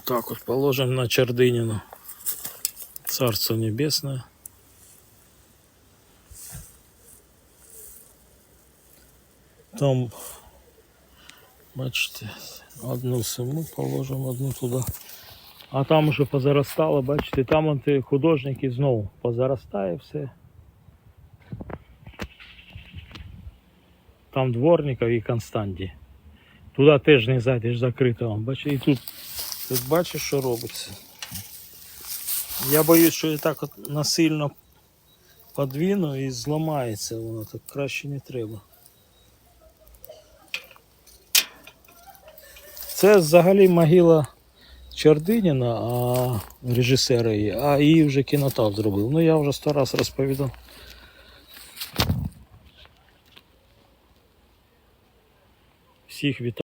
Отак от положим на Чердинину. Царство Небесное. Там, бачите, одну суму положимо, одну туди. А там уже позаростало, бачите, там от художники знову позаростає все. Там дворников і Константі. Туди теж не зайдеш закрито. Бачите, і тут, тут бачиш, що робиться. Я боюсь, що я так от насильно подвину і зламається воно, так краще не треба. Це взагалі могила Чардиніна, а режисера її, а її вже кінотав зробив. Ну я вже сто раз розповідав. Всіх вітаю.